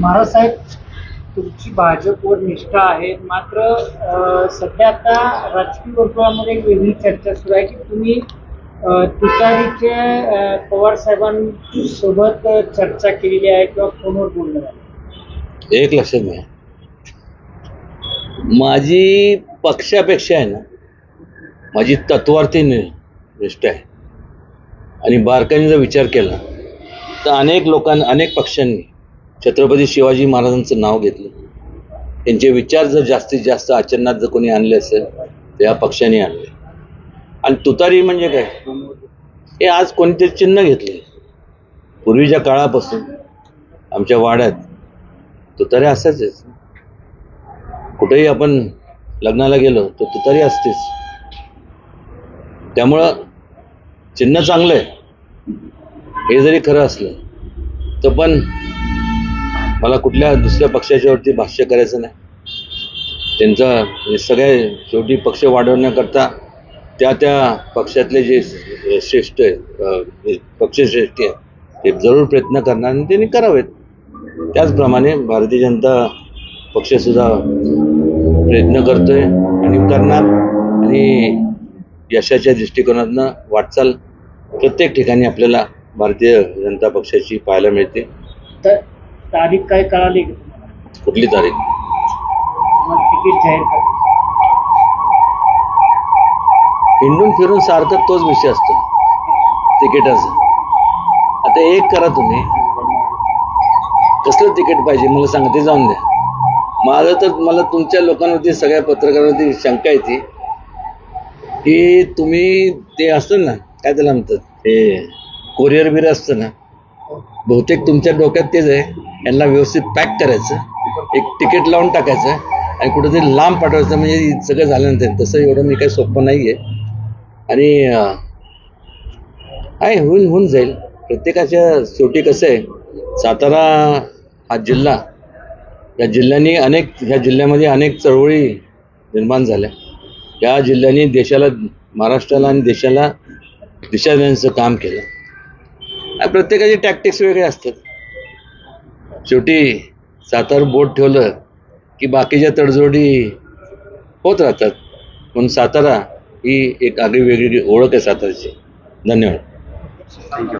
महाराज साहेब तुमची भाजपवर निष्ठा आहे. मात्र सध्या आता राजकीय वर्तुळामध्ये एक वेगळी चर्चा सुरू आहे की तुम्ही तुतारीचे पवार साहेबांसोबत चर्चा केलेली आहे किंवा फोनवर बोलणं आहे? एक लक्षात घ्या. माझी पक्षापेक्षा आहे ना माझी तत्वार्थी निष्ठा आहे. आणि बारकाईने जर विचार केला तर अनेक लोकांनी अनेक पक्षांनी छत्रपती शिवाजी महाराजांचं नाव घेतलं. त्यांचे विचार जर जास्तीत जास्त आचरणात जर कोणी आणले असेल तर या पक्षाने आणले. आणि तुतारी म्हणजे काय? हे आज कोणते चिन्ह घेतले पूर्वीच्या काळापासून आमच्या वाड्यात तुतारी असायचेच कुठेही आपण लग्नाला गेलो तर तुतारी असतेच. त्यामुळं चिन्ह चांगलं आहे हे जरी खरं असलं तर पण मला कुठल्या दुसऱ्या पक्षाच्यावरती भाष्य करायचं नाही. त्यांचा म्हणजे सगळे शेवटी पक्ष वाढवण्याकरता त्या त्या पक्षातले जे श्रेष्ठ आहे पक्षश्रेष्ठी आहेत ते जरूर प्रयत्न करणार आणि त्यांनी करावेत. त्याचप्रमाणे भारतीय जनता पक्षसुद्धा प्रयत्न करतोय आणि करणार. आणि यशाच्या दृष्टिकोनातनं वाटचाल प्रत्येक ठिकाणी आपल्याला भारतीय जनता पक्षाची पाहायला मिळते. तर तारीख काय कळाली? का तुम्हाला? कुठली तारीख? मग तिकीट जाहीर कर. हिंडून फिरून सारखं तोच विषय असतो. तिकिटाचा. आता एक करा तुम्ही. कसलं तिकीट पाहिजे? मला सांगा ते जाऊन द्या. माझं तर मला तुमच्या लोकांवरती सगळ्या पत्रकारांवरती शंका येते की तुम्ही ते असतं ना काय त्याला म्हणतात? ते कोरिअर बिर असतं ना. बहुतेक तुमच्या डोक्यात तेच आहे. यांना व्यवस्थित पॅक करायचं एक तिकीट लावून टाकायचं आणि कुठेतरी लांब पाठवायचं म्हणजे सगळं झाल्यानंतर तसं एवढं मी काही सोपं नाही आहे आणि आहे होऊन होऊन जाईल. प्रत्येकाच्या शेवटी कसं आहे सातारा हा जिल्हा या जिल्ह्यांनी अनेक ह्या जिल्ह्यामध्ये अनेक चळवळी निर्माण झाल्या. या जिल्ह्यांनी देशाला महाराष्ट्राला आणि देशाला दिशा देण्याचं काम केलं. प्रत्येकाचे टॅक्टिक्स वेगळे असतात. शेवटी सातार बोट ठेवलं की बाकीच्या तडजोडी होत राहतात. म्हणून सातारा ही एक आगळी वेगळी ओळख आहे साताराची. धन्यवाद.